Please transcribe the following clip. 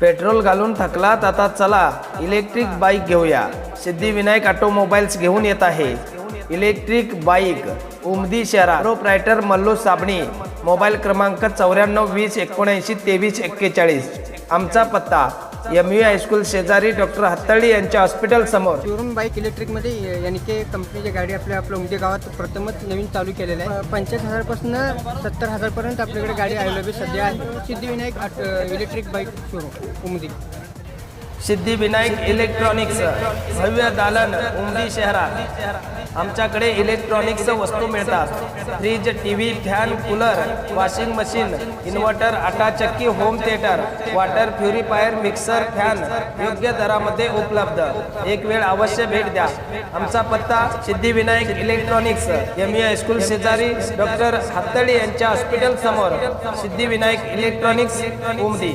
Petrol घालून थकलात आता चला इलेक्ट्रिक बाईक घेऊया. सिद्धिविनायक ऑटोमोबाईल्स घेऊन येत आहे. इलेक्ट्रिक बाईक उमदी शहरा. प्रोप्रायटर मल्लू साबणी मोबाईल क्रमांक चौऱ्याण्णव वीस एकोणऐंशी तेवीस एक्केचाळीस. आमचा पत्ता एम यू हायस्कूल शेजारी डॉक्टर हत्तळी यांच्या हॉस्पिटल समोर. शोरूम बाईक इलेक्ट्रिकमध्ये यानी के कंपनीची गाडी आपल्या आपल्या उमदी गावात प्रथमच नवीन चालू केलेलं आहे. पंच्याऐंशी हजारपासून सत्तर हजारपर्यंत आपल्याकडे गाडी अवेलेबल सध्या आहे. Siddhivinayak electric bike showroom Umadi. Siddhivinayak electronics भव्य दालन उमदी शहरात. आमच्याकडे इलेक्ट्रॉनिक्स वस्तू मिळतात. Fridge T V fan cooler washing machine inverter आटा चक्की home theatre water purifier mixer fan योग्य दरामध्ये उपलब्ध. एक वेळ अवश्य भेट द्या. आमचा पत्ता Siddhivinayak electronics M A high school शेजारी डॉक्टर हत्तडी यांच्या हॉस्पिटल समोर. सिद्धिविनायक इलेक्ट्रॉनिक्स उमदी.